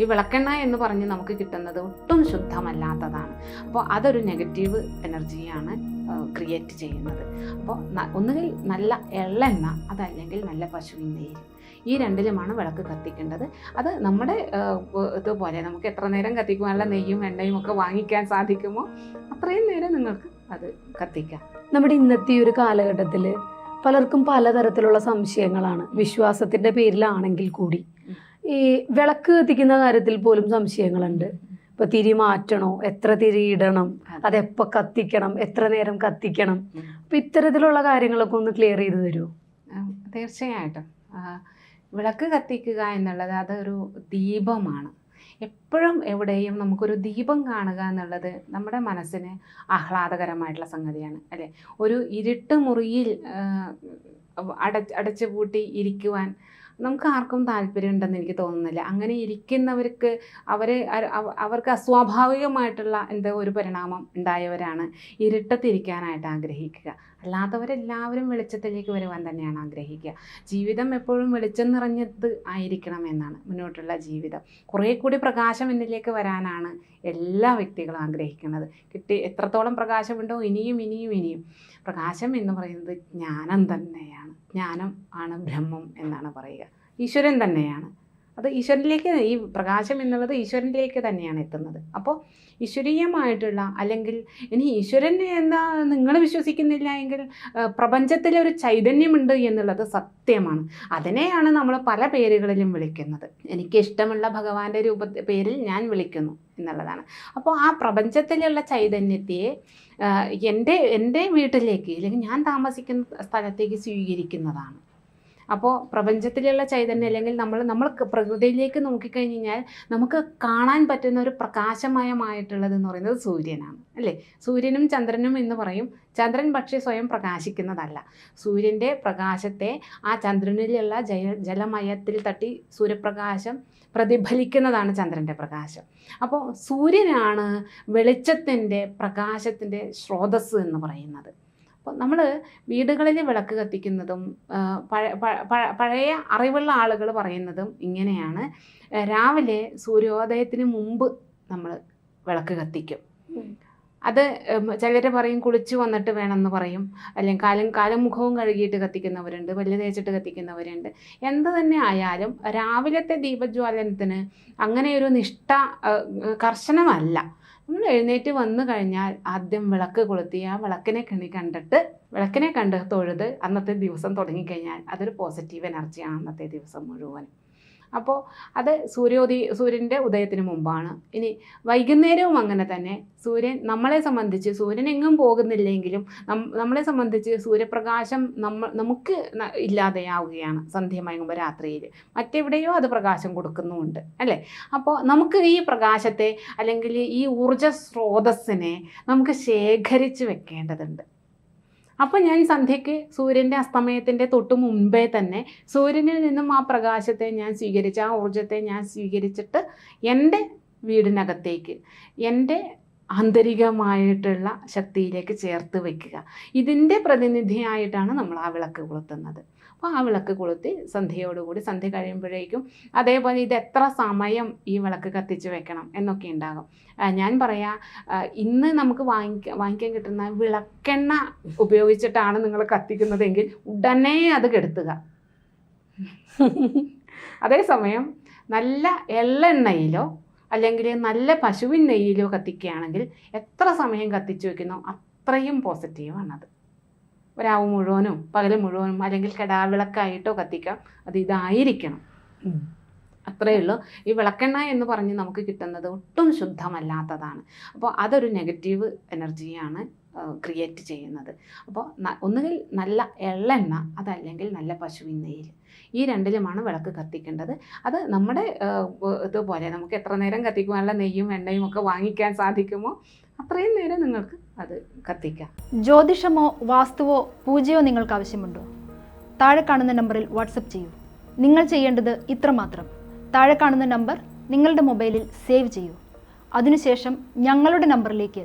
ഈ വിളക്കെണ്ണ എന്ന് പറഞ്ഞ് നമുക്ക് കിട്ടുന്നത് ഒട്ടും ശുദ്ധമല്ലാത്തതാണ്. അപ്പോൾ അതൊരു നെഗറ്റീവ് എനർജിയാണ് ക്രിയേറ്റ് ചെയ്യുന്നത്. അപ്പോൾ ഒന്നുകിൽ നല്ല എള്ളെണ്ണ അതല്ലെങ്കിൽ നല്ല പശുവിൻ നെയ്യ് ഈ രണ്ടിലുമാണ് വിളക്ക് കത്തിക്കേണ്ടത്. അത് നമ്മുടെ ഇതുപോലെ നമുക്ക് എത്ര നേരം കത്തിക്കുവാനുള്ള നെയ്യും എണ്ണയും ഒക്കെ വാങ്ങിക്കാൻ സാധിക്കുമോ അത്രയും നേരം നിങ്ങൾക്ക് അത് കത്തിക്കാം. നമ്മുടെ ഇന്നത്തെ ഒരു കാലഘട്ടത്തിൽ പലർക്കും പലതരത്തിലുള്ള സംശയങ്ങളാണ്. വിശ്വാസത്തിന്റെ പേരിലാണെങ്കിൽ കൂടി. ഈ വിളക്ക് കത്തിക്കുന്ന കാര്യത്തിൽ പോലും സംശയങ്ങളുണ്ട്. ഇപ്പൊ തിരി മാറ്റണോ? എത്ര തിരി ഇടണം? അതെപ്പോ കത്തിക്കണം? എത്ര നേരം കത്തിക്കണം. അപ്പൊ ഇത്തരത്തിലുള്ള കാര്യങ്ങളൊക്കെ ഒന്ന് ക്ലിയർ ചെയ്ത് തരുമോ തീർച്ചയായിട്ടും. വിളക്ക് കത്തിക്കുക എന്നുള്ളത് അതൊരു ദീപമാണ്. എപ്പോഴും എവിടെയും നമുക്കൊരു ദീപം കാണുക എന്നുള്ളത് നമ്മുടെ മനസ്സിന് ആഹ്ലാദകരമായിട്ടുള്ള സംഗതിയാണ് അല്ലേ? ഒരു ഇരുട്ട് മുറിയിൽ അടച്ച് അട അടച്ചു പൂട്ടി ഇരിക്കുവാൻ നമുക്ക് ആർക്കും താല്പര്യമുണ്ടെന്ന് എനിക്ക് തോന്നുന്നില്ല. അങ്ങനെ ഇരിക്കുന്നവർക്ക് അവരെ അവർക്ക് അസ്വാഭാവികമായിട്ടുള്ള എന്തോ ഒരു പരിണാമം ഉണ്ടായവരാണ് ഇരുട്ടത്തിരിക്കാനായിട്ട് ആഗ്രഹിക്കുക. അല്ലാത്തവരെല്ലാവരും വെളിച്ചത്തിലേക്ക് വരുവാൻ തന്നെയാണ് ആഗ്രഹിക്കുക. ജീവിതം എപ്പോഴും വെളിച്ചം നിറഞ്ഞത് ആയിരിക്കണം എന്നാണ് മുന്നോട്ടുള്ള ജീവിതം. കുറേ കൂടി പ്രകാശം എന്നിലേക്ക് വരാനാണ് എല്ലാ വ്യക്തികളും ആഗ്രഹിക്കുന്നത്. കിട്ടി എത്രത്തോളം പ്രകാശമുണ്ടോ ഇനിയും ഇനിയും ഇനിയും. പ്രകാശം എന്ന് പറയുന്നത് ജ്ഞാനം തന്നെയാണ്. ജ്ഞാനം ആണ് ബ്രഹ്മം എന്നാണ് പറയുക. ഈശ്വരൻ തന്നെയാണ്. അത് ഈശ്വരനിലേക്ക് ഈ പ്രകാശം എന്നുള്ളത് ഈശ്വരനിലേക്ക് തന്നെയാണ് എത്തുന്നത്. അപ്പോൾ ഈശ്വരീയമായിട്ടുള്ള അല്ലെങ്കിൽ ഇനി ഈശ്വരൻ എന്താ നിങ്ങൾ വിശ്വസിക്കുന്നില്ല എങ്കിൽ പ്രപഞ്ചത്തിലെ ഒരു ചൈതന്യമുണ്ട് എന്നുള്ളത് സത്യമാണ്. അതിനെയാണ് നമ്മൾ പല പേരുകളിലും വിളിക്കുന്നത്. എനിക്കിഷ്ടമുള്ള ഭഗവാന്റെ രൂപ പേരിൽ ഞാൻ വിളിക്കുന്നു എന്നുള്ളതാണ്. അപ്പോൾ ആ പ്രപഞ്ചത്തിലുള്ള ചൈതന്യത്തെ എന്റെ എന്റെ വീട്ടിലേക്ക് അല്ലെങ്കിൽ ഞാൻ താമസിക്കുന്ന സ്ഥലത്തേക്ക് സ്വീകരിക്കുന്നതാണ്. അപ്പോൾ പ്രപഞ്ചത്തിലുള്ള ചൈതന്യം അല്ലെങ്കിൽ നമ്മൾ നമ്മൾ പ്രകൃതിയിലേക്ക് നോക്കിക്കഴിഞ്ഞ് കഴിഞ്ഞാൽ നമുക്ക് കാണാൻ പറ്റുന്ന ഒരു പ്രകാശമയമായിട്ടുള്ളത് എന്ന് പറയുന്നത് സൂര്യനാണ് അല്ലേ? സൂര്യനും ചന്ദ്രനും എന്ന് പറയും. ചന്ദ്രൻ പക്ഷേ സ്വയം പ്രകാശിക്കുന്നതല്ല. സൂര്യന്റെ പ്രകാശത്തെ ആ ചന്ദ്രനിലുള്ള ജയ ജലമയത്തിൽ തട്ടി സൂര്യപ്രകാശം പ്രതിഫലിക്കുന്നതാണ് ചന്ദ്രന്റെ പ്രകാശം. അപ്പോൾ സൂര്യനാണ് വെളിച്ചത്തിന്റെ പ്രകാശത്തിന്റെ സ്രോതസ്സ് എന്ന് പറയുന്നത്. അപ്പോൾ നമ്മൾ വീടുകളിൽ വിളക്ക് കത്തിക്കുന്നതും പഴ- പഴ- പഴ- പഴയ അറിവുള്ള ആളുകൾ പറയുന്നതും ഇങ്ങനെയാണ്. രാവിലെ സൂര്യോദയത്തിന് മുമ്പ് നമ്മൾ വിളക്ക് കത്തിക്കും. അത് ചിലർ പറയും കുളിച്ചു വന്നിട്ട് വേണമെന്ന് പറയും. അല്ലെങ്കിൽ കാലം കാലം മുഖവും കഴുകിയിട്ട് കത്തിക്കുന്നവരുണ്ട് പല്ല് തേച്ചിട്ട് കത്തിക്കുന്നവരുണ്ട്. എന്ത് തന്നെ ആയാലും രാവിലത്തെ ദീപജ്വാലനത്തിന് അങ്ങനെയൊരു നിഷ്ഠ കർശനമല്ല. നമ്മൾ എഴുന്നേറ്റ് വന്നു കഴിഞ്ഞാൽ ആദ്യം വിളക്ക് കൊളുത്തി ആ വിളക്കിനെ കണി കണ്ടിട്ട് വിളക്കിനെ കണ്ട് തൊഴുത് അന്നത്തെ ദിവസം തുടങ്ങിക്കഴിഞ്ഞാൽ അതൊരു പോസിറ്റീവ് എനർജിയാണ് അന്നത്തെ ദിവസം മുഴുവൻ അപ്പോൾ അത് സൂര്യോദയ സൂര്യന്റെ ഉദയത്തിന് മുമ്പാണ്. ഇനി വൈകുന്നേരവും അങ്ങനെ തന്നെ. സൂര്യൻ നമ്മളെ സംബന്ധിച്ച് സൂര്യൻ എങ്ങും പോകുന്നില്ലെങ്കിലും നമ്മളെ സംബന്ധിച്ച് സൂര്യപ്രകാശം നമ്മ നമുക്ക് ഇല്ലാതെയാവുകയാണ് സന്ധ്യ മയങ്ങുമ്പോൾ രാത്രിയിൽ മറ്റെവിടെയോ അത് പ്രകാശം കൊടുക്കുന്നുമുണ്ട്. അല്ലേ? അപ്പോൾ നമുക്ക് ഈ പ്രകാശത്തെ അല്ലെങ്കിൽ ഈ ഊർജ സ്രോതസ്സിനെ നമുക്ക് ശേഖരിച്ച് വെക്കേണ്ടതുണ്ട്. അപ്പോൾ ഞാൻ സന്ധ്യയ്ക്ക് സൂര്യന്റെ അസ്തമയത്തിന്റെ തൊട്ട് മുൻപേ തന്നെ സൂര്യനിൽ നിന്നും ആ പ്രകാശത്തെ ഞാൻ സ്വീകരിച്ച് ആ ഊർജത്തെ ഞാൻ സ്വീകരിച്ചിട്ട് എന്റെ വീടിനകത്തേക്ക് എന്റെ ആന്തരികമായിട്ടുള്ള ശക്തിയിലേക്ക് ചേർത്ത് വയ്ക്കുക ഇതിന്റെ പ്രതിനിധിയായിട്ടാണ് നമ്മൾ ആ വിളക്ക് കൊളുത്തുന്നത്. അപ്പോൾ ആ വിളക്ക് കൊളുത്തി സന്ധ്യയോടുകൂടി സന്ധ്യ കഴിയുമ്പോഴേക്കും അതേപോലെ ഇത് എത്ര സമയം ഈ വിളക്ക് കത്തിച്ച് വെക്കണം എന്നൊക്കെ ഉണ്ടാകും. ഞാൻ പറയാ ഇന്ന് നമുക്ക് വാങ്ങിക്ക വാങ്ങിക്കാൻ കിട്ടുന്ന വിളക്കെണ്ണ ഉപയോഗിച്ചിട്ടാണ് നിങ്ങൾ കത്തിക്കുന്നതെങ്കിൽ ഉടനെ അത് കെടുത്തുക. അതേസമയം നല്ല എള്ളെണ്ണയിലോ അല്ലെങ്കിൽ നല്ല പശുവിൻ നെയ്യിലോ കത്തിക്കുകയാണെങ്കിൽ എത്ര സമയം കത്തിച്ചു വയ്ക്കുന്നു അത്രയും പോസിറ്റീവാണത് രാവ് മുഴുവനും പകൽ മുഴുവനും അല്ലെങ്കിൽ കെടാവിളക്കായിട്ടോ കത്തിക്കാം. അത് ഇതായിരിക്കണം. അത്രയേ ഉള്ളൂ. ഈ വിളക്കെണ്ണ എന്ന് പറഞ്ഞ് നമുക്ക് കിട്ടുന്നത് ഒട്ടും ശുദ്ധമല്ലാത്തതാണ്. അപ്പോൾ അതൊരു നെഗറ്റീവ് എനർജിയാണ് ക്രിയേറ്റ് ചെയ്യുന്നത്. അപ്പോൾ ഒന്നുകിൽ നല്ല എള്ളെണ്ണ അതല്ലെങ്കിൽ നല്ല പശുവിൻ നെയ്യിൽ ഈ രണ്ടിലുമാണ് വിളക്ക് കത്തിക്കേണ്ടത്. അത് നമ്മുടെ ഇതുപോലെ നമുക്ക് എത്ര നേരം കത്തിക്കുവാനുള്ള നെയ്യും എണ്ണയും ഒക്കെ വാങ്ങിക്കാൻ സാധിക്കുമോ അത്രയും നേരം നിങ്ങൾക്ക് അത് കത്തിക്കാം. ജ്യോതിഷമോ വാസ്തുവോ പൂജയോ നിങ്ങൾക്ക് ആവശ്യമുണ്ടോ? താഴെ കാണുന്ന നമ്പറിൽ വാട്സപ്പ് ചെയ്യൂ. നിങ്ങൾ ചെയ്യേണ്ടത് ഇത്രമാത്രം താഴെ കാണുന്ന നമ്പർ നിങ്ങളുടെ മൊബൈലിൽ സേവ് ചെയ്യൂ. അതിനുശേഷം ഞങ്ങളുടെ നമ്പറിലേക്ക്